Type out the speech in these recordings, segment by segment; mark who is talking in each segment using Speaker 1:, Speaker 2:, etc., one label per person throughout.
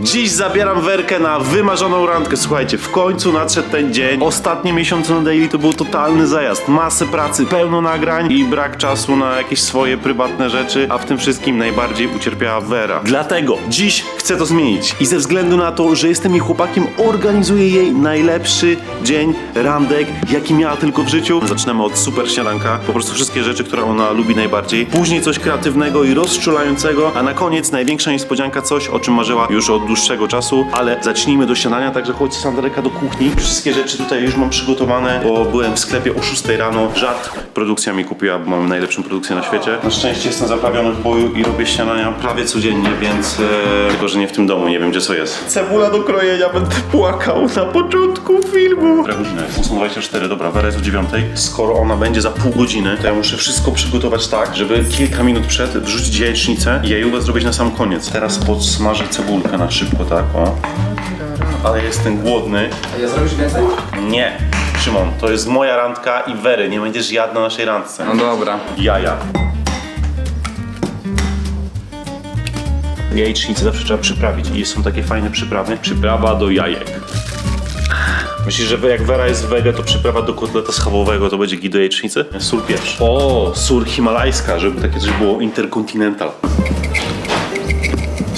Speaker 1: Dziś zabieram Werkę na wymarzoną randkę. Słuchajcie, w końcu nadszedł ten dzień. Ostatnie miesiące na daily to był totalny zajazd. Masę pracy, pełno nagrań i brak czasu na jakieś swoje prywatne rzeczy, a w tym wszystkim najbardziej ucierpiała Wera. Dlatego dziś chcę to zmienić i ze względu na to, że jestem jej chłopakiem, organizuję jej najlepszy dzień randek, jaki miała tylko w życiu. Zaczynamy od super śniadanka, po prostu wszystkie rzeczy, które ona lubi najbardziej. Później coś kreatywnego i rozczulającego, a na koniec największa niespodzianka, coś o czym marzyła już od dłuższego czasu, ale zacznijmy do śniadania, także chodź Sandereka do kuchni. Wszystkie rzeczy tutaj już mam przygotowane, bo byłem w sklepie o 6 rano. Żart produkcja mi kupiła, bo mamy najlepszą produkcję na świecie. Na szczęście jestem zaprawiony w boju i robię śniadania prawie codziennie, więc e, tylko, że nie w tym domu, nie wiem gdzie co jest. Cebula do krojenia, będę płakał na początku filmu. Która godzina jest? 8.24, dobra, Wera jest o 9. Skoro ona będzie za pół godziny, to ja muszę wszystko przygotować tak, żeby kilka minut przed wrzucić jajecznicę i jajówę zrobić na sam koniec. Teraz podsmażę cebulkę na szybko, tak, o. Ale jestem głodny.
Speaker 2: A ja zrobisz więcej?
Speaker 1: Nie, Szymon, to jest moja randka i Wery, nie będziesz jadł na naszej randce.
Speaker 2: No dobra.
Speaker 1: Jaja. Jajecznicę zawsze trzeba przyprawić i są takie fajne przyprawy. Przyprawa do jajek. Myślisz, że jak Wera jest wege, to przyprawa do kotleta schabowego to będzie git do jajecznicy? Sól pieprz. O, sól himalajska, żeby takie coś było interkontynental.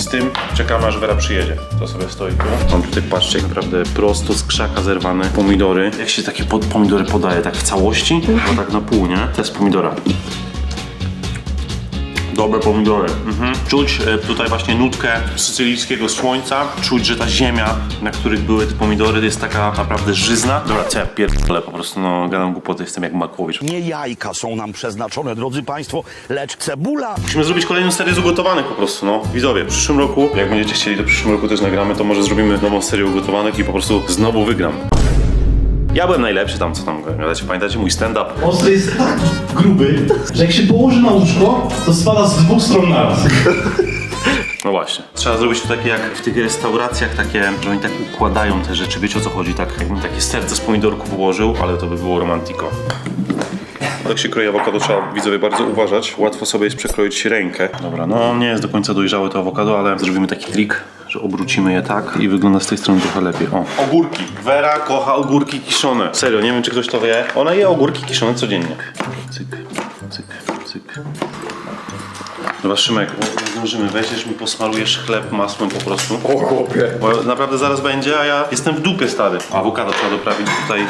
Speaker 1: Z tym czekamy aż Wera przyjedzie. To sobie stoi tu. Mam tutaj, patrzcie, naprawdę prosto z krzaka zerwane pomidory. Jak się takie pomidory podaje? Tak w całości? Chyba tak na pół, nie? To jest pomidora. Dobre pomidory. Mhm. Czuć e, tutaj właśnie nutkę sycylijskiego słońca. Czuć, że ta ziemia, na których były te pomidory, jest taka naprawdę żyzna. Dobra, co ja pierdolę, po prostu no, gadam głupoty, jestem jak Makłowicz.
Speaker 3: Nie jajka są nam przeznaczone, drodzy Państwo, lecz cebula.
Speaker 1: Musimy zrobić kolejną serię z ugotowanych po prostu, no. Widzowie, w przyszłym roku, jak będziecie chcieli, to w przyszłym roku też nagramy, to może zrobimy nową serię ugotowanych i po prostu znowu wygram. Ja byłem najlepszy tam, co tam gadacie. Pamiętacie mój stand-up?
Speaker 4: Ostry jest tak gruby, że jak się położy na łóżko, to spada z dwóch stron naraz.
Speaker 1: No właśnie. Trzeba zrobić to takie jak w tych restauracjach, takie, że oni tak układają te rzeczy. Wiecie o co chodzi? Tak jakbym takie serce z pomidorków ułożył, ale to by było romantiko. Jak się kroi awokado, trzeba widzowie bardzo uważać. Łatwo sobie jest przekroić rękę. Dobra, no nie jest do końca dojrzałe to awokado, ale zrobimy taki trik, że obrócimy je tak i wygląda z tej strony trochę lepiej. O, ogórki. Vera kocha ogórki kiszone. Serio, nie wiem czy ktoś to wie. Ona je ogórki kiszone codziennie. Cyk, cyk, cyk. Dobra, Szymek, bo nie zdążymy. Weźmiesz mi, posmarujesz chleb masłem po prostu.
Speaker 2: O chłopie.
Speaker 1: Bo naprawdę zaraz będzie, a ja jestem w dupie stary. Awokado trzeba doprawić tutaj.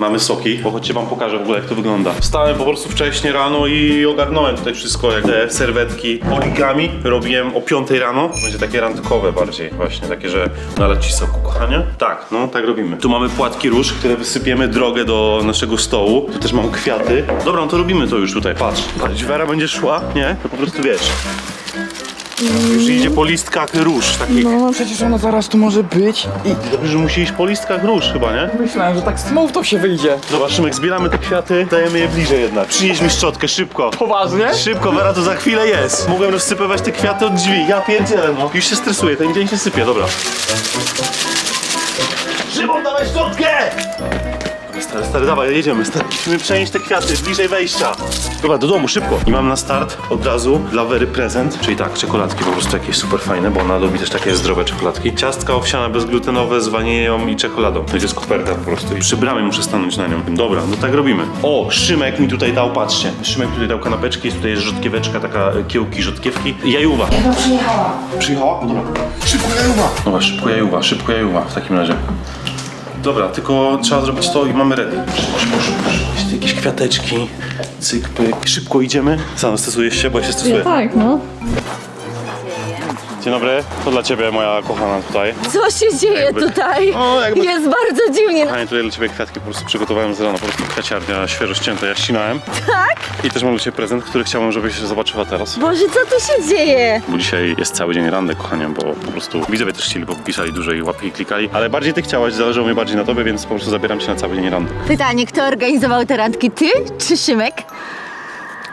Speaker 1: Mamy soki, bo chodźcie wam pokażę w ogóle jak to wygląda. Wstałem po prostu wcześnie rano i ogarnąłem tutaj wszystko, jak te serwetki origami robiłem o 5 rano. Będzie takie randkowe bardziej właśnie, takie, że nalać soku, kochanie. Tak, no tak robimy. Tu mamy płatki róż, które wysypiemy drogę do naszego stołu. Tu też mam kwiaty. Dobra, no to robimy to już tutaj, patrz. Patrz, Wera będzie szła, nie? To po prostu wiesz. Już idzie po listkach róż takich.
Speaker 2: No przecież ona zaraz tu może być. I
Speaker 1: Dobrze, że musi iść po listkach róż chyba, nie?
Speaker 2: myślałem, że tak smooth to się wyjdzie.
Speaker 1: Zobaczymy, jak zbieramy te kwiaty, dajemy je bliżej jednak. Przynieś mi szczotkę, szybko.
Speaker 2: Poważnie?
Speaker 1: Szybko, Wera, to za chwilę jest. Mogłem rozsypywać te kwiaty od drzwi. Ja pierdzielę, no. Już się stresuję, ten dzień się sypie, dobra. Szymon, dawaj szczotkę! Stary, stary, dawaj, jedziemy, stary. Musimy przenieść te kwiaty bliżej wejścia. Dobra, do domu, szybko. I mam na start od razu dla Wery prezent, czyli tak, czekoladki po prostu jakieś super fajne, bo ona lubi też takie zdrowe czekoladki. Ciastka owsiane bezglutenowe z wanilią i czekoladą. To jest koperta po prostu i przy bramie muszę stanąć na nią. Dobra, no tak robimy. O, Szymek mi tutaj dał, patrzcie. Szymek tutaj dał kanapeczki, jest tutaj jest rzodkieweczka, taka kiełki rzodkiewki. I Jajuwa.
Speaker 5: Chyba przyjechała.
Speaker 1: Przyjechała? No dobra. Szybko jajuwa! Dobra, szybko jajuwa, szybko jajuwa w takim razie. Dobra, tylko trzeba zrobić to i mamy ready. Szybko. Jest tu jakieś kwiateczki, cyk, pyk. Szybko idziemy. Sam stresujesz się, bo ja się stresuję.
Speaker 5: Tak, no.
Speaker 1: Dzień dobry, to dla ciebie moja kochana tutaj.
Speaker 5: Co się dzieje
Speaker 1: Jakby-
Speaker 5: tutaj?
Speaker 1: O, jakby-
Speaker 5: Jest bardzo dziwnie.
Speaker 1: Kochanie, tutaj dla ciebie kwiatki po prostu przygotowałem z rana, po prostu kwiaciarnia świeżo ścięta, ja ścinałem.
Speaker 5: Tak?
Speaker 1: I też mam dla ciebie prezent, który chciałbym, żebyś zobaczyła teraz.
Speaker 5: Boże, co tu się dzieje?
Speaker 1: Bo dzisiaj jest cały dzień randek, kochanie, bo po prostu widzowie też chcieli, bo pisali dużo i łapki klikali, ale bardziej ty chciałaś, zależało mi bardziej na tobie, więc po prostu zabieram cię na cały dzień randek.
Speaker 5: Pytanie, kto organizował te randki? Ty czy Szymek?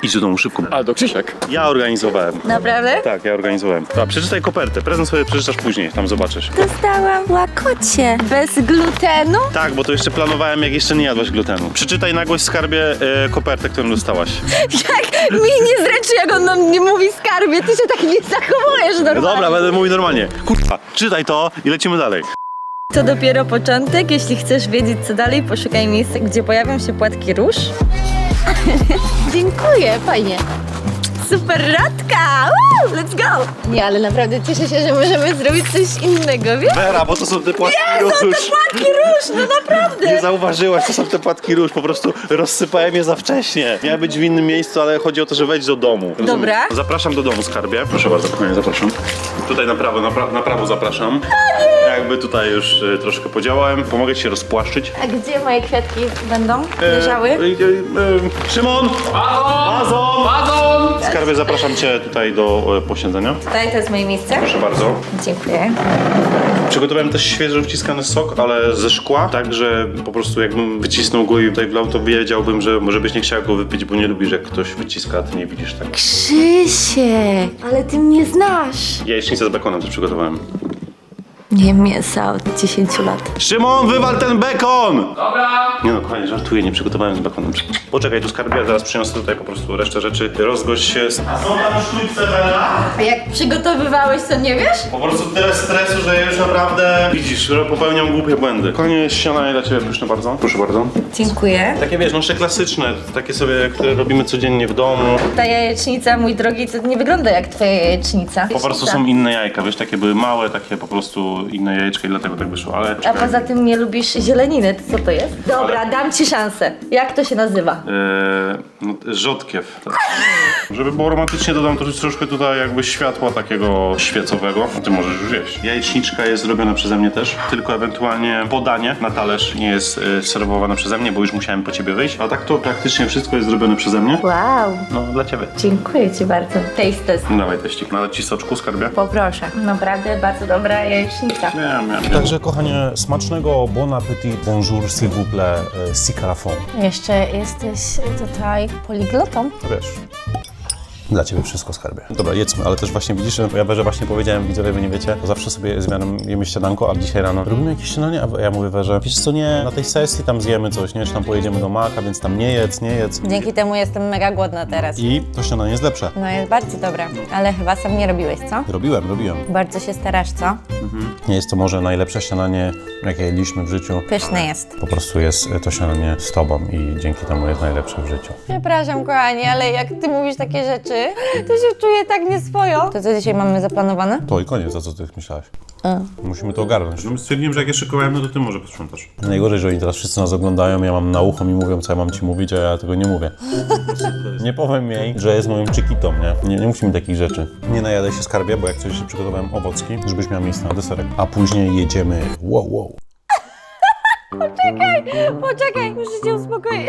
Speaker 1: Idź do domu szybko.
Speaker 2: Ale do Krzysiek.
Speaker 1: Ja organizowałem.
Speaker 5: Naprawdę?
Speaker 1: Tak, ja organizowałem. A, przeczytaj kopertę. Prezent sobie przeczytasz później, tam zobaczysz.
Speaker 5: Dostałam łakocie. Bez glutenu?
Speaker 1: Tak, bo to jeszcze planowałem, jak jeszcze nie jadłaś glutenu. Przeczytaj na głoś skarbie e, kopertę, którą dostałaś.
Speaker 5: Jak mi nie zreczy, jak on do mnie mówi skarbie, ty się tak nie zachowujesz normalnie.
Speaker 1: Dobra, będę mówił normalnie. Kurwa, czytaj to i lecimy dalej.
Speaker 5: To dopiero początek. Jeśli chcesz wiedzieć co dalej, poszukaj miejsca, gdzie pojawią się płatki róż. Dziękuję, fajnie. Super radka! Woo, let's go! Nie, ale naprawdę cieszę się, że możemy zrobić coś innego, wiesz?
Speaker 1: Vera, bo to są te płatki róż.
Speaker 5: Płatki róż, no naprawdę!
Speaker 1: Nie zauważyłaś, to są te płatki róż, po prostu rozsypałem je za wcześnie. Miały być w innym miejscu, ale chodzi o to, że wejdź do domu.
Speaker 5: Dobra.
Speaker 1: Zapraszam do domu, skarbie. Proszę bardzo, kochanie, zapraszam. Tutaj na prawo, na, pra na prawo zapraszam. Jakby tutaj już y, troszkę podziałałem. Pomogę ci się rozpłaszczyć.
Speaker 5: A gdzie moje kwiatki będą
Speaker 1: E,
Speaker 5: leżały?
Speaker 1: e, e, Szymon! Bazon! Bazon! Skarbie, zapraszam cię tutaj do e, posiedzenia.
Speaker 5: Tutaj to jest moje miejsce.
Speaker 1: Proszę bardzo.
Speaker 5: Dziękuję.
Speaker 1: Przygotowałem też świeżo wciskany sok, ale ze szkła, tak, że po prostu jakbym wycisnął go i tutaj wlał, to wiedziałbym, że może byś nie chciała go wypić, bo nie lubisz, jak ktoś wyciska, a ty nie widzisz tak.
Speaker 5: Krzysiek, ale ty mnie znasz.
Speaker 1: Jajecznicę z bekonem też przygotowałem.
Speaker 5: Nie jem mięsa od 10 lat.
Speaker 1: Szymon, wywal ten bekon! Dobra! Nie no, kochanie, żartuję, nie przygotowałem z bekonem. Poczekaj, tu skarbia, zaraz przyniosę tutaj po prostu resztę rzeczy. Rozgość się. A są tam sztućce, Bella?
Speaker 5: A jak przygotowywałeś, to nie wiesz?
Speaker 1: Po prostu tyle stresu, że już naprawdę... Widzisz, że popełniam głupie błędy. Konie śniadanie dla ciebie pyszne bardzo. Proszę bardzo.
Speaker 5: Dziękuję.
Speaker 1: Takie wiesz, jeszcze klasyczne, takie sobie, które robimy codziennie w domu.
Speaker 5: Ta jajecznica, mój drogi, to nie wygląda jak twoja jajecznica.
Speaker 1: Po prostu są inne jajka, wiesz, takie były małe, takie po prostu inne jajeczka i dlatego tak wyszło, ale...
Speaker 5: A poza tym nie lubisz zieleniny, to co to jest? Dobra, dam ci szansę. Jak to się nazywa?
Speaker 1: Eee, no, rzodkiew. Tak. Żeby było romantycznie, dodam to troszkę tutaj jakby światła takiego świecowego. Ty możesz już jeść. Jajeczniczka jest zrobiona przeze mnie też, tylko ewentualnie podanie na talerz nie jest e, serwowane przeze mnie, bo już musiałem po ciebie wyjść. A tak to praktycznie wszystko jest zrobione przeze mnie.
Speaker 5: Wow,
Speaker 1: No, dla ciebie.
Speaker 5: dziękuję ci bardzo. Taste test.
Speaker 1: No, Dawaj teścik. Naleć ci soczku, skarbie.
Speaker 5: Poproszę. Naprawdę bardzo dobra jajecznica.
Speaker 1: Miałem, miałem.
Speaker 6: Także kochanie, smacznego bon appetit, bonjour, s'il vous plaît, e, si calafon.
Speaker 5: Jeszcze jesteś tutaj poliglotą?
Speaker 6: Wiesz, dla ciebie wszystko skarbie. Dobra, jedzmy, ale też właśnie widzisz, ja że właśnie powiedziałem widzowie, wy nie wiecie, zawsze sobie z mianem jemy śniadanko, a dzisiaj rano robimy jakieś śniadanie, a ja mówię Werze, wiesz co, nie, na tej sesji tam zjemy coś, nie, czy tam pojedziemy do Maka, więc tam nie jedz, nie jedz.
Speaker 7: Dzięki temu jestem mega głodna teraz.
Speaker 6: I to śniadanie jest lepsze.
Speaker 7: No jest bardzo dobre, ale chyba sam nie robiłeś, co?
Speaker 6: Robiłem, robiłem.
Speaker 7: Bardzo się starasz, co?
Speaker 6: Nie jest to może najlepsze śniadanie, jakie jedliśmy w życiu.
Speaker 7: Pyszne jest.
Speaker 6: Po prostu jest e, to śniadanie z tobą i dzięki temu jest najlepsze w życiu.
Speaker 7: Przepraszam, kochani, ale jak ty mówisz takie rzeczy, to się czuję tak nieswojo. To co dzisiaj mamy zaplanowane?
Speaker 6: To i koniec, za co ty myślałaś? Musimy to ogarnąć.
Speaker 1: No, stwierdziłem, że jak je szykowałem, no to ty może posprzątasz.
Speaker 6: Najgorzej, że oni teraz wszyscy nas oglądają, ja mam na ucho mi mówią, co ja mam ci mówić, a ja tego nie mówię. Nie powiem jej, że jest moją chiquitą, nie? Nie, nie mi takich rzeczy. Nie najadę się skarbie, bo jak coś jeszcze przygotowałem owocki, żebyś miał miejsce na deserek. A później jedziemy, wow, wow.
Speaker 7: Poczekaj, muszę się uspokoić.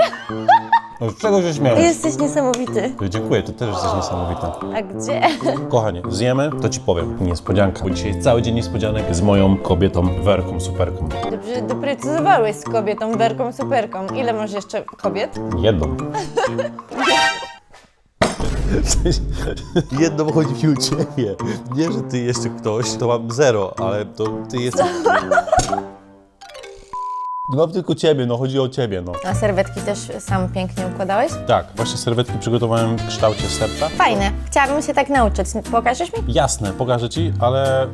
Speaker 6: No, z czego się
Speaker 7: Ty
Speaker 6: śmiałeś?
Speaker 7: jesteś niesamowity.
Speaker 6: Dziękuję, ty też jesteś niesamowita.
Speaker 7: A gdzie?
Speaker 6: Kochanie, zjemy, to ci powiem. Niespodzianka, bo dzisiaj cały dzień niespodzianek z moją kobietą, Werką, superką.
Speaker 7: Dobrze doprecyzowałeś z kobietą, werką, superką. Ile masz jeszcze kobiet?
Speaker 6: Jedną. Jedną chodzi mi o ciebie. Nie, że ty jeszcze ktoś, to mam zero, ale to ty jesteś... Mam tylko ciebie, no chodzi o ciebie, no.
Speaker 7: A serwetki też sam pięknie układałeś?
Speaker 6: Tak, właśnie serwetki przygotowałem w kształcie serca.
Speaker 7: Fajne. Chciałabym się tak nauczyć. Pokażesz mi?
Speaker 6: Jasne, pokażę ci, ale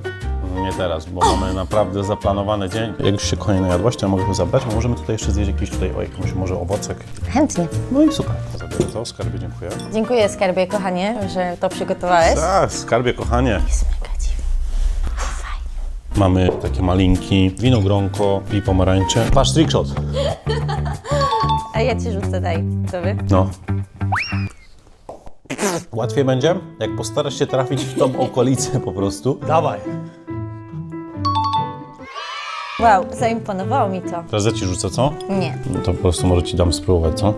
Speaker 6: nie teraz, bo mamy naprawdę zaplanowany dzień. Jak już się konie najadłaś, to ja mogę go zabrać, bo możemy tutaj jeszcze zjeść jakiś tutaj, o jakąś może owocek.
Speaker 7: Chętnie.
Speaker 6: No i super. Zabiorę to, skarbie, dziękuję.
Speaker 7: Dziękuję skarbie, kochanie, że to przygotowałeś.
Speaker 6: Tak, skarbie, kochanie.
Speaker 7: Jest mega dziwne.
Speaker 6: Mamy takie malinki, winogronko i pomarańcze. Patrz, trickshot.
Speaker 7: A ja ci rzucę, daj. Wy?
Speaker 6: No. Łatwiej będzie, jak postarasz się trafić w tą okolicę po prostu. Dawaj.
Speaker 7: Wow, zaimponowało mi to.
Speaker 6: Teraz ja ci rzucę, co?
Speaker 7: Nie.
Speaker 6: No to po prostu może ci dam spróbować, co?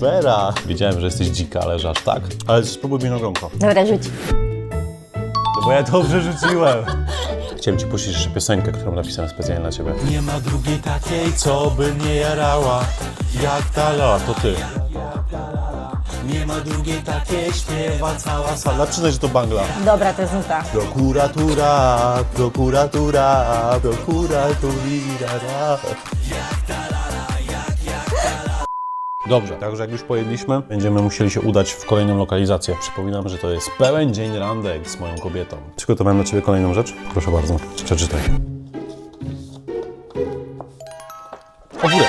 Speaker 6: Fera! Wiedziałem, że jesteś dzika, ale że aż tak. Ale spróbuj winogronko.
Speaker 7: Dobra, rzuć.
Speaker 6: Bo ja dobrze rzuciłem. Chciałem ci puścić jeszcze piosenkę, którą napisałem specjalnie dla ciebie. Nie ma drugiej takiej, co by nie jarała, jak ta la. To ty.
Speaker 1: Nie ma drugiej takiej, śpiewa cała sala. Przyznaj, że to bangla.
Speaker 8: Dobra, to jest nuta.
Speaker 1: Prokuratura, prokuratura, prokuratura. Dobrze, także jak już pojedliśmy, będziemy musieli się udać w kolejną lokalizację. Przypominam, że to jest pełen dzień randek z moją kobietą. Przygotowałem dla Ciebie kolejną rzecz. Proszę bardzo, przeczytaj. O górę.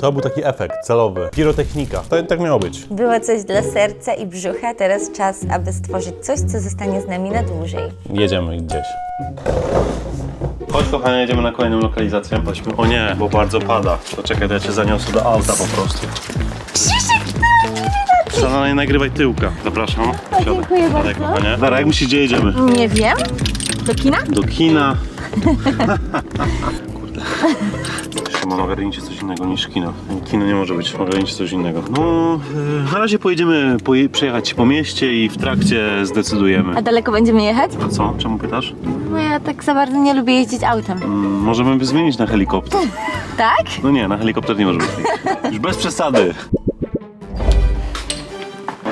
Speaker 1: To był taki efekt celowy. Pirotechnika. To tak miało być.
Speaker 8: Było coś dla serca i brzucha, teraz czas, aby stworzyć coś, co zostanie z nami na dłużej.
Speaker 1: Jedziemy gdzieś. Chodź kochanie, jedziemy na kolejną lokalizację. Chodźmy. O nie, bo bardzo pada. To czekaj, to ja cię zaniosę do auta po prostu. Szanowna, nie nagrywaj tyłka. Zapraszam. Siadaj.
Speaker 5: dziękuję
Speaker 1: Siadaj,
Speaker 5: bardzo.
Speaker 1: kochanie. Dara, jak myślisz, gdzie jedziemy?
Speaker 5: Nie wiem. Do kina?
Speaker 1: Do kina. Kurde. Szymon, ogarnijcie coś innego niż kino. Kino nie może być, ogarnijcie coś innego. No, e, na razie pojedziemy poje, przejechać po mieście i w trakcie zdecydujemy.
Speaker 5: A daleko będziemy jechać?
Speaker 1: A co? Czemu pytasz?
Speaker 5: Ja tak za bardzo nie lubię jeździć autem.
Speaker 1: Mm, Możemy by zmienić na helikopter.
Speaker 5: Tak?
Speaker 1: No nie, na helikopter nie może być. Już bez przesady.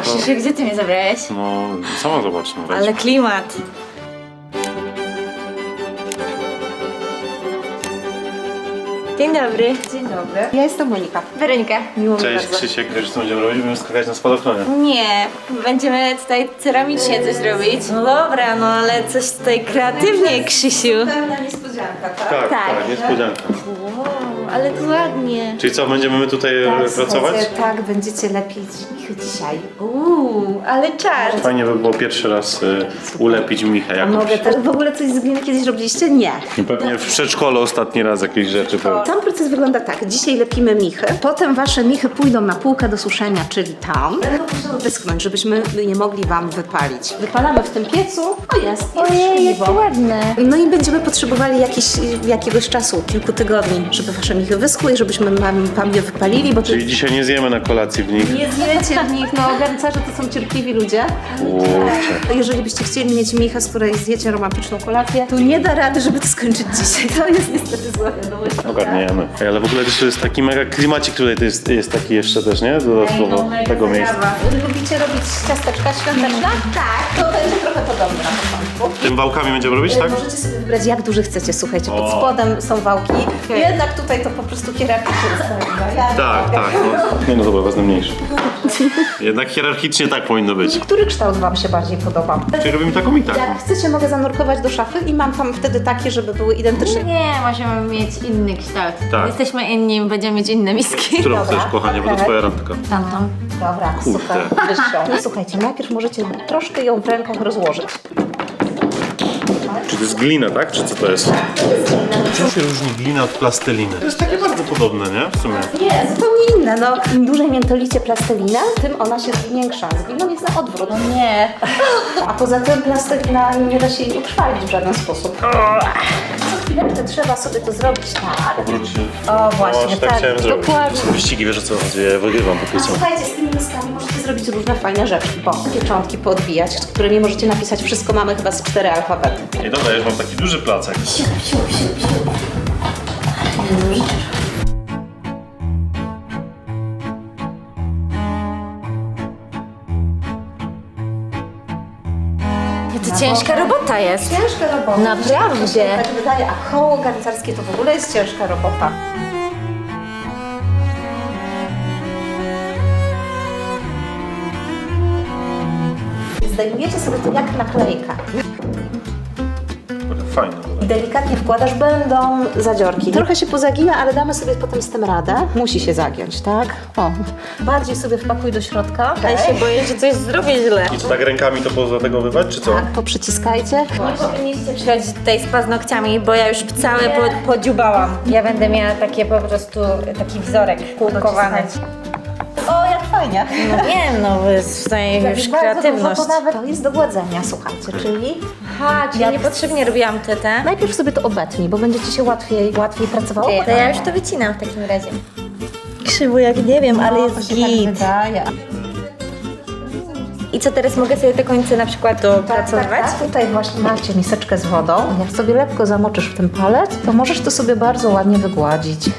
Speaker 5: Krzysiu, gdzie ty mnie zabrałeś?
Speaker 1: No, sama zobacz. No.
Speaker 5: Ale klimat. Dzień dobry. Dzień dobry.
Speaker 9: Ja jestem Monika.
Speaker 5: Weronika.
Speaker 9: Miło mi
Speaker 1: Cześć
Speaker 9: bardzo.
Speaker 1: Krzysiek, wiesz co będziemy robić? Będziemy skakać na spadochronie.
Speaker 5: Nie, będziemy tutaj ceramicznie coś robić. No dobra, no ale coś tutaj kreatywnie, Krzysiu.
Speaker 9: Pełna niespodzianka, tak?
Speaker 1: Tak,
Speaker 5: Tak.
Speaker 1: tak, niespodzianka.
Speaker 5: Ale to ładnie.
Speaker 1: Czyli co, będziemy my tutaj e, pracować?
Speaker 9: słuchajcie, Tak, będziecie lepić ich dzisiaj.
Speaker 5: Uuu, ale czar.
Speaker 1: Fajnie by było pierwszy raz y, ulepić Michę
Speaker 9: A
Speaker 1: jakoś.
Speaker 9: mogę też w ogóle coś z gliny kiedyś robiliście? Nie.
Speaker 1: Pewnie w przedszkolu ostatni raz jakieś rzeczy. Bo...
Speaker 9: Sam proces wygląda tak. Dzisiaj lepimy michy, potem wasze michy pójdą na półkę do suszenia, czyli tam. Będą musiały wyschnąć, żebyśmy nie mogli wam wypalić. Wypalamy w tym piecu. O jest, jest
Speaker 5: Ojej, jakie ładne.
Speaker 9: No i będziemy potrzebowali jakiś, jakiegoś czasu, kilku tygodni, żeby wasze michy wyschły i żebyśmy wam, wam je wypalili, bo to
Speaker 1: Czyli dzisiaj nie zjemy na kolacji w nich.
Speaker 9: Nie zjecie w nich, no garncarze to są cierpliwi ludzie.
Speaker 1: Kurczę.
Speaker 9: Jeżeli byście chcieli mieć micha, z której zjecie romantyczną kolację, to nie da rady, żeby to skończyć dzisiaj. To jest niestety zła wiadomość.
Speaker 1: Ogarniemy. Ej, Ale w ogóle też jest taki mega klimacik tutaj, to jest, jest taki jeszcze też, nie? Dodatkowo tego miejsca.
Speaker 9: Lubicie robić ciasteczka świąteczne? Tak. To będzie na początku.
Speaker 1: Tym wałkami będziemy robić, tak?
Speaker 9: Możecie sobie wybrać jak duży chcecie, słuchajcie, pod
Speaker 1: O.
Speaker 9: spodem są wałki. Jednak tutaj to po prostu hierarchicznie.
Speaker 1: Tak, tak. No. Nie no dobra, wezmę mniejszy. Jednak hierarchicznie tak powinno być.
Speaker 9: Który kształt wam się bardziej podoba?
Speaker 1: Czyli robimy taką i taką.
Speaker 9: Jak chcecie, mogę zanurkować do szafy i mam tam wtedy takie, żeby były identyczne.
Speaker 5: Nie, możemy mieć inny kształt.
Speaker 1: Tak.
Speaker 5: Jesteśmy inni, będziemy mieć inne miski.
Speaker 1: Którą
Speaker 9: Dobra,
Speaker 1: chcesz, kochanie, bo to
Speaker 9: okej.
Speaker 1: twoja randka.
Speaker 5: Tamtą.
Speaker 9: Dobra,
Speaker 1: Kurde.
Speaker 9: super, wyższą. No słuchajcie, najpierw możecie troszkę ją w rękach rozłożyć.
Speaker 1: Czy to jest glina, tak? Czy co to jest? Czym się różni glina od plasteliny? To jest takie bardzo podobne, nie? W sumie.
Speaker 9: Nie, zupełnie inne. No, im dłużej miętolicie plastelinę, tym ona się zwiększa. Z gliną jest na odwrót. No nie. A poza tym plastelina nie da się jej utrwalić w żaden sposób. Chwileczkę trzeba sobie to zrobić tak. O, właśnie,
Speaker 1: Właśnie tak,
Speaker 9: tak,
Speaker 1: chciałem zrobić.
Speaker 9: dokładnie.
Speaker 1: Wyścigi, wiesz o co chodzi, ja wygrywam po
Speaker 9: A słuchajcie, z tymi miskami możecie zrobić różne fajne rzeczy, bo pieczątki poodbijać, którymi możecie napisać wszystko. Mamy chyba z cztery alfabety.
Speaker 1: Ej, dobra, ja już mam taki duży placek.
Speaker 5: To ciężka robota jest.
Speaker 9: Ciężka robota.
Speaker 5: Naprawdę.
Speaker 9: Się Tak wydaje, a koło garncarskie to w ogóle jest ciężka robota. Zdejmujecie sobie to jak naklejka
Speaker 1: Fajne.
Speaker 9: i delikatnie wkładasz, będą zadziorki. Trochę się pozagina, ale damy sobie potem z tym radę. Musi się zagiąć, tak? O, bardziej sobie wpakuj do środka.
Speaker 5: Ja się boję, że coś zrobię źle.
Speaker 1: I co, tak rękami to poza tego wywać, czy co?
Speaker 9: Tak, poprzyciskajcie.
Speaker 5: Nie powinniście przychodzić tutaj z paznokciami, bo ja już całe po, podziubałam. Ja będę miała takie po prostu, taki wzorek kółkowany.
Speaker 9: O, fajnie.
Speaker 5: No wiem, no jest tutaj już kreatywność.
Speaker 9: dużo, bo nawet to jest do gładzenia, słuchajcie, czyli
Speaker 5: Aha, czyli niepotrzebnie robiłam te te.
Speaker 9: najpierw sobie to obetnij, bo będzie ci się łatwiej, łatwiej pracowało.
Speaker 5: To ja już to wycinam w takim razie. Krzywo jak nie wiem, ale
Speaker 9: No,
Speaker 5: jest
Speaker 9: to tak
Speaker 5: git.
Speaker 9: wydaje.
Speaker 5: I co teraz mogę sobie te końce na przykład dopracować?
Speaker 9: Tak, tak. Tutaj właśnie macie miseczkę z wodą. Jak sobie lekko zamoczysz w tym palec, to możesz to sobie bardzo ładnie wygładzić.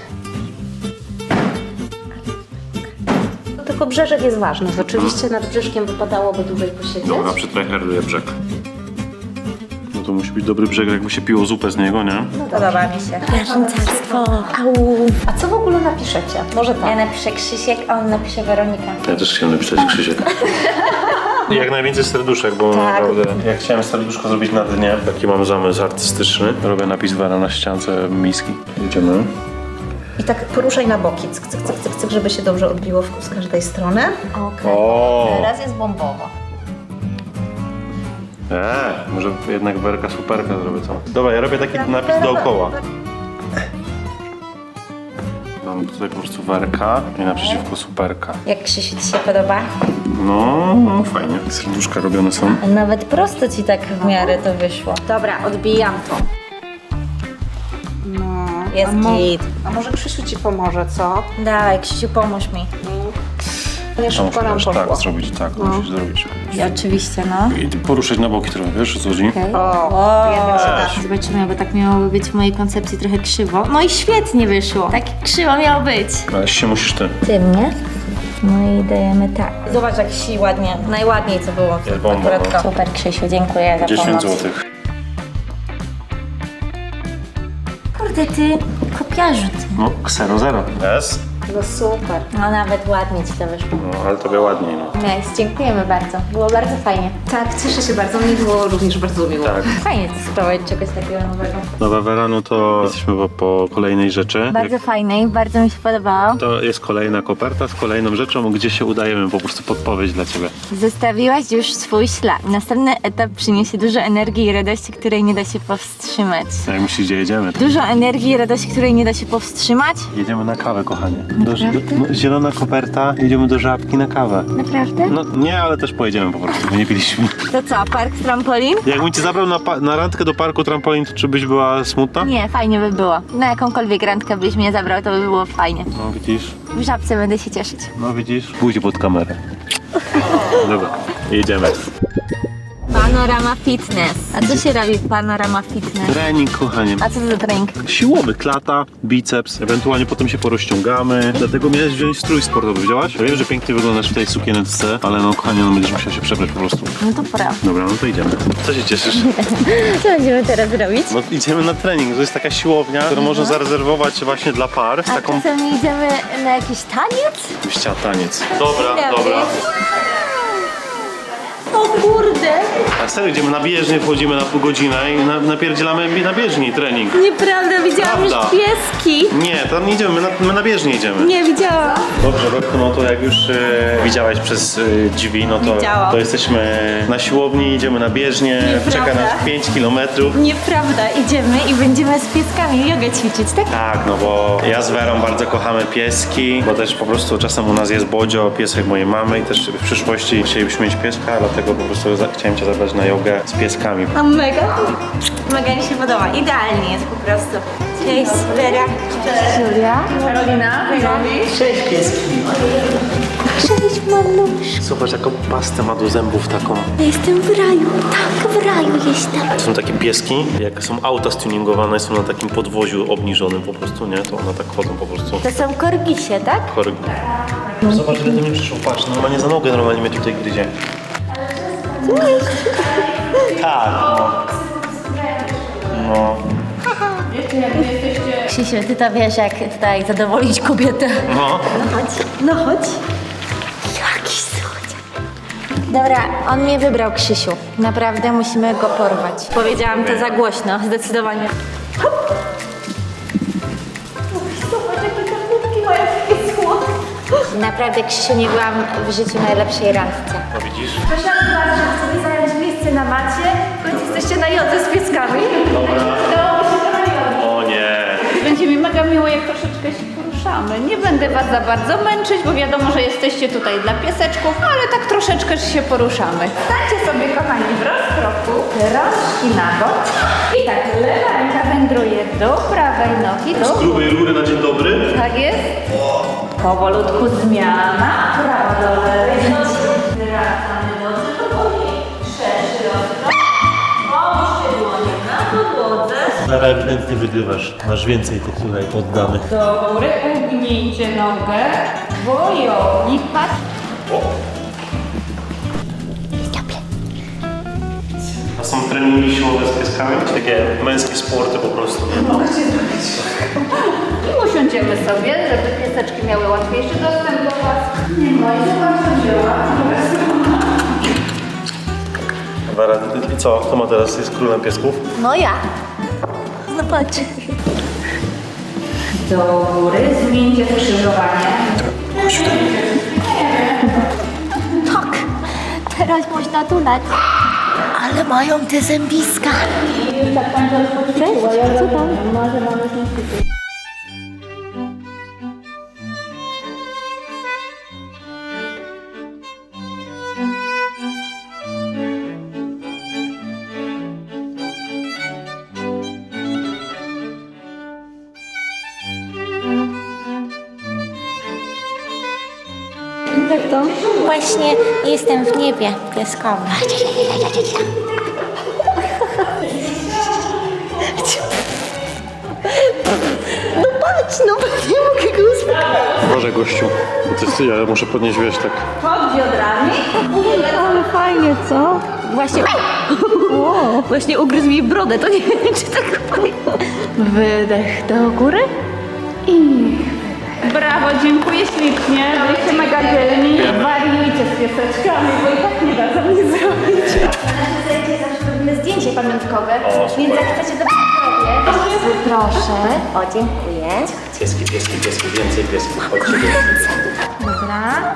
Speaker 9: Nadbrzeżek jest ważny. Oczywiście nad brzeżkiem wypadałoby dłużej posiedzieć.
Speaker 1: Dobra, przytrecherduję brzeg. No to musi być dobry brzeg, jakby się piło zupę z niego, nie?
Speaker 5: Podoba mi się.
Speaker 10: Księcarstwo. Au.
Speaker 9: A co w ogóle napiszecie? Może
Speaker 5: Ja
Speaker 9: tak.
Speaker 5: napiszę Krzysiek, a on napisze Weronika.
Speaker 1: Ja też chciałem napisać Krzysiek. Jak najwięcej serduszek, bo naprawdę... Ja chciałem serduszko zrobić na dnie. Taki mam zamysł artystyczny. Robię napis Wera na ściance miski. Jedziemy.
Speaker 9: I tak poruszaj na boki, cyk, cyk, cyk, cyk, cyk żeby się dobrze odbiło w- z każdej strony. Okej.
Speaker 1: O!
Speaker 5: Teraz jest bombowo.
Speaker 1: Eee, może jednak Werka superka zrobię co? Dobra, ja robię taki napis dookoła. Mam tutaj po prostu Werka i naprzeciwko superka.
Speaker 5: Jak Krzysiu ci się podoba?
Speaker 1: No, no fajnie. Serduszka robione są.
Speaker 5: A nawet prosto ci tak w miarę to wyszło.
Speaker 9: Dobra, odbijam to. No.
Speaker 5: Jest
Speaker 9: a, mo-
Speaker 5: git.
Speaker 9: a może Krzysiu ci pomoże, co?
Speaker 5: Dawaj, Krzysiu, pomóż mi.
Speaker 9: Nie
Speaker 1: To
Speaker 9: szybko nam
Speaker 1: musisz
Speaker 9: poszło.
Speaker 1: tak zrobić, tak, musisz zrobić.
Speaker 5: I oczywiście, no.
Speaker 1: I poruszać na boki trochę, wiesz o co chodzi?
Speaker 9: O, się da.
Speaker 5: Zobaczymy, bo tak miało być w mojej koncepcji trochę krzywo. No i świetnie wyszło. Tak krzywo miało być.
Speaker 1: Ale się musisz ty.
Speaker 5: Tym, nie? No i dajemy tak. Zobacz jak si ładnie, najładniej co było.
Speaker 1: Jest bomba,
Speaker 5: Akurat
Speaker 1: no.
Speaker 5: to. Super Krzysiu, dziękuję za
Speaker 1: 10
Speaker 5: pomoc.
Speaker 1: złotych.
Speaker 5: Ty, kopiarzu ty.
Speaker 1: No, ksero zero. Jest?
Speaker 9: No super.
Speaker 5: No nawet ładnie ci to wyszło.
Speaker 1: No, ale tobie ładniej, no.
Speaker 5: Nice, dziękujemy bardzo. Było bardzo fajnie.
Speaker 9: Tak, cieszę się bardzo. Mi było również bardzo miło.
Speaker 1: Tak.
Speaker 5: Fajnie spróbować czegoś takiego nowego.
Speaker 1: Wera, no to jesteśmy po, po kolejnej rzeczy.
Speaker 5: Bardzo fajne i bardzo mi się podobało.
Speaker 1: To jest kolejna koperta z kolejną rzeczą, gdzie się udajemy, po prostu podpowiedź dla ciebie.
Speaker 5: Zostawiłaś już swój ślad. Następny etap przyniesie dużo energii i radości, której nie da się powstrzymać.
Speaker 1: Jak myślisz, gdzie jedziemy?
Speaker 5: Dużo energii i radości, której nie da się powstrzymać?
Speaker 1: Jedziemy na kawę, kochanie. Do, no, zielona koperta, jedziemy do żabki na kawę.
Speaker 5: Naprawdę?
Speaker 1: No nie, ale też pojedziemy po prostu, bo nie piliśmy.
Speaker 5: To co, park trampolin?
Speaker 1: Jakbym cię zabrał na, pa- na randkę do parku trampolin, to czy byś była smutna?
Speaker 5: Nie, fajnie by było. Na jakąkolwiek randkę byś mnie zabrał, to by było fajnie.
Speaker 1: No widzisz,
Speaker 5: W żabce będę się cieszyć.
Speaker 1: no widzisz. Pójdzie pod kamerę. Dobra, jedziemy.
Speaker 5: Panorama Fitness. A co się robi w Panorama Fitness?
Speaker 1: Trening, kochanie.
Speaker 5: A co to za trening?
Speaker 1: Siłowy, klata, biceps, ewentualnie potem się porozciągamy. Dlatego miałeś wziąć strój sportowy, widziałaś? Ja wiem, że pięknie wyglądasz w tej sukieneczce, ale no kochanie, no będziesz musiał się przebrać po prostu.
Speaker 5: No to pora.
Speaker 1: Dobra, no to idziemy. Co się cieszysz?
Speaker 5: Co będziemy teraz robić?
Speaker 1: No idziemy na trening, to jest taka siłownia, którą można zarezerwować właśnie dla par z
Speaker 5: A
Speaker 1: taką...
Speaker 5: czasem idziemy na jakiś taniec?
Speaker 1: Chciała taniec. Dobra,
Speaker 5: Dobry.
Speaker 1: dobra.
Speaker 5: O kurde!
Speaker 1: A serio, idziemy na bieżnię, wchodzimy na pół godziny i na, napierdzielamy na bieżni trening.
Speaker 5: Nieprawda, widziałam już
Speaker 1: Prawda.
Speaker 5: pieski.
Speaker 1: Nie, tam nie idziemy, my na, my na bieżnię idziemy.
Speaker 5: Nie widziałam.
Speaker 1: Dobrze, Robku, no to jak już e, widziałaś przez e, drzwi, no to,
Speaker 5: Widziałam.
Speaker 1: to jesteśmy na siłowni, idziemy na bieżnię, czeka nas 5 kilometrów.
Speaker 5: Nieprawda, idziemy i będziemy z pieskami jogę ćwiczyć, tak?
Speaker 1: Tak, no bo ja z Werą bardzo kochamy pieski, bo też po prostu czasem u nas jest Bodzio, piesek mojej mamy i też w przyszłości chcielibyśmy mieć pieska, dlatego po prostu chciałem Cię zabrać na jogę z pieskami.
Speaker 5: A mega? Mega mi się podoba, idealnie jest po prostu. Cześć, Wera. Cześć, Julia. Karolina. Cześć, pieski. Cześć, mamusz.
Speaker 1: Zobacz, jaką pastę ma do zębów taką.
Speaker 10: Jestem w raju. Tak, w raju jestem.
Speaker 1: Są takie pieski, jak są auta stuningowane, są na takim podwoziu obniżonym po prostu, nie? To one tak chodzą po prostu.
Speaker 5: To są korgisie, tak?
Speaker 1: Chory. Zobacz, ile do mnie przyszło, patrz, normalnie za nogę normalnie mnie tutaj gryzie. Tak, no. No,
Speaker 5: Krzysiu, ty to wiesz, jak tutaj zadowolić kobietę.
Speaker 1: no.
Speaker 5: No chodź, no chodź. Jaki słodziak. Dobra, on mnie wybrał, Krzysiu. Naprawdę musimy go porwać. Powiedziałam to za głośno, zdecydowanie. Naprawdę, Krzysiu, nie byłam w życiu najlepszej randce.
Speaker 1: Widzisz?
Speaker 11: Prosiłam was, żeby sobie zająć miejsce na macie, bądź jesteście na jodze z pieskami.
Speaker 1: O nie.
Speaker 11: Będzie mi mega miło, jak troszeczkę się poruszamy. Nie będę was za bardzo męczyć, bo wiadomo, że jesteście tutaj dla pieseczków, ale tak troszeczkę się poruszamy. Stańcie sobie, kochani, w rozkroku, rączki na bok i tak lewa ręka wędruje do prawej nogi, do
Speaker 1: Grubej rury na dzień dobry.
Speaker 11: Tak jest. Powolutku zmiana. Prawa do lewej
Speaker 1: Ale ewidentnie wygrywasz. Masz więcej tych tutaj poddanych.
Speaker 11: Do góry ugnijcie nogę. Wojownik. Patrz.
Speaker 1: A są treningi siłowe z pieskami? Takie męskie sporty po prostu.
Speaker 12: I usiądziemy sobie, żeby pieseczki miały łatwiejszy dostęp do Was. Nie ma, i zobacz, co wzięła.
Speaker 1: Wera, i co? Kto ma teraz jest królem piesków?
Speaker 5: No ja. Patrz.
Speaker 12: Do góry, zmieńcie skrzyżowanie.
Speaker 5: Tak. Teraz można tulać. Ale mają te zębiska. Cześć, co tam?
Speaker 7: Właśnie jestem w niebie pieskowym.
Speaker 5: No patrz, no nie mogę go uspokoić.
Speaker 1: Boże gościu, bo to jest, ja muszę podnieść wiesz tak.
Speaker 12: Pod biodrami.
Speaker 5: Ale fajnie, co? Właśnie... O, właśnie ugryzł mi brodę, to nie wiem, czy tak fajnie. Wydech do góry.
Speaker 12: Brawo, dziękuję ślicznie. Byliście mega dzielni. Wariujcie z pieseczkami, bo i tak nie da za mnie zrobić.
Speaker 9: Zajdzie zawsze robimy zdjęcie pamiątkowe, więc jak chcecie to zrobię.
Speaker 7: Proszę. O, dziękuję.
Speaker 1: Pieski, pieski, pieski, więcej piesków. Chodźcie
Speaker 7: Dobra.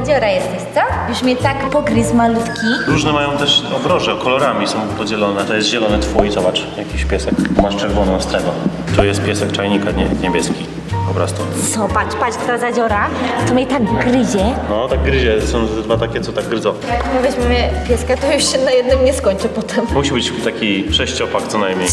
Speaker 7: Zadziora jesteś, co? Już mnie tak pogryzł malutki.
Speaker 1: Różne mają też obroże, kolorami są podzielone. To jest zielony twój, zobacz, jakiś piesek. Masz czerwoną strefę. Tu jest piesek czajnika, nie, niebieski. Po prostu.
Speaker 7: Co, patrz, patrz, ta zadziora, to mnie tak gryzie.
Speaker 1: No, tak gryzie. Są dwa takie, co tak gryzą.
Speaker 5: Jak my weźmiemy pieska, to już się na jednym nie skończy potem.
Speaker 1: Musi być taki sześciopak co najmniej.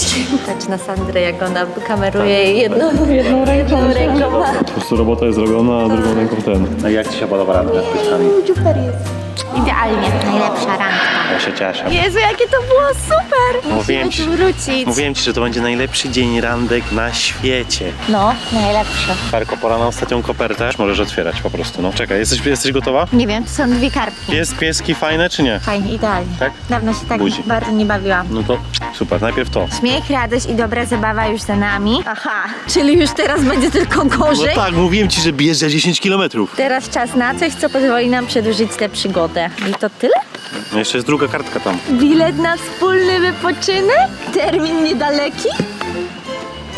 Speaker 5: Patrz na Sandrę, jak ona kameruje jedną, jedną ręką. ręką.
Speaker 1: Po prostu robota jest zrobiona, a drugą ręką ten. A jak ci się podoba randka z pieskami?
Speaker 5: Super jest.
Speaker 7: Idealnie. Najlepsza randka.
Speaker 1: Się cieszę.
Speaker 5: Jezu, jakie to było super!
Speaker 1: Mówiłem
Speaker 5: Musimy
Speaker 1: ci.
Speaker 5: tu wrócić.
Speaker 1: Mówiłem ci, że to będzie najlepszy dzień randek na świecie.
Speaker 7: No, najlepsza.
Speaker 1: Parko, pora na ostatnią kopertę. Możesz otwierać po prostu, no. Czekaj, jesteś, jesteś gotowa?
Speaker 7: Nie wiem, to są dwie kartki.
Speaker 1: Pies, pieski fajne czy nie?
Speaker 7: Fajnie, idealnie.
Speaker 1: Tak?
Speaker 7: Dawno się tak
Speaker 1: Buzi.
Speaker 7: bardzo nie bawiłam.
Speaker 1: No to super, najpierw to.
Speaker 7: Śmiech, radość i dobra zabawa już za nami.
Speaker 5: Aha, czyli już teraz będzie tylko
Speaker 1: No
Speaker 5: gorzej?
Speaker 1: tak, mówiłem ci, że bijesz za 10 kilometrów.
Speaker 5: Teraz czas na coś, co pozwoli nam przedłużyć tę przygodę. I to tyle?
Speaker 1: No jeszcze jest druga kartka tam.
Speaker 5: Bilet na wspólny wypoczynek? Termin niedaleki?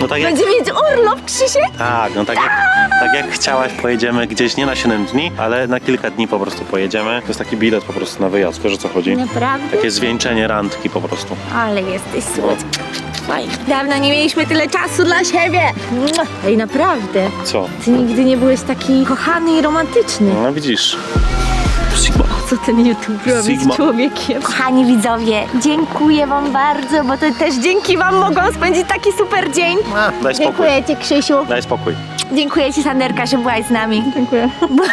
Speaker 1: No tak jak,
Speaker 5: Będzie mieć urlop, Krzysiek?
Speaker 1: tak, no tak jak, tak jak chciałaś, pojedziemy gdzieś nie na 7 dni, ale na kilka dni po prostu pojedziemy. To jest taki bilet po prostu na wyjazd, wiesz o co chodzi?
Speaker 5: Naprawdę?
Speaker 1: Takie zwieńczenie randki po prostu.
Speaker 5: Ale jesteś słodki. Fajnie. Dawno nie mieliśmy tyle czasu dla siebie. Mua. Ej, naprawdę.
Speaker 1: Co?
Speaker 5: Ty nigdy nie byłeś taki kochany i romantyczny.
Speaker 1: No widzisz. Sigma.
Speaker 5: Co ten YouTube robi
Speaker 1: Sigma.
Speaker 5: z człowiekiem?
Speaker 7: Kochani widzowie, dziękuję wam bardzo, bo to
Speaker 5: Też dzięki wam mogą spędzić taki super dzień.
Speaker 1: A, daj spokój.
Speaker 5: Dziękuję ci, Krzysiu.
Speaker 1: Daj spokój.
Speaker 5: Dziękuję ci, Sanderka, że byłaś z nami. Dziękuję.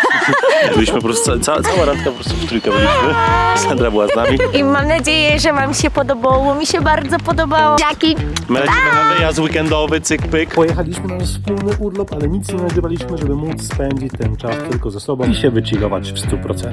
Speaker 1: Byliśmy po prostu, ca, cała randka po prostu w trójkę byliśmy. Sandra była z nami.
Speaker 5: I mam nadzieję, że wam się podobało. Mi się bardzo podobało. Jaki?
Speaker 1: My lecimy na wyjazd weekendowy, cyk pyk.
Speaker 6: Pojechaliśmy na nasz wspólny urlop, ale nic nie nagrywaliśmy, żeby móc spędzić ten czas tylko ze sobą i się wychillować w 100%.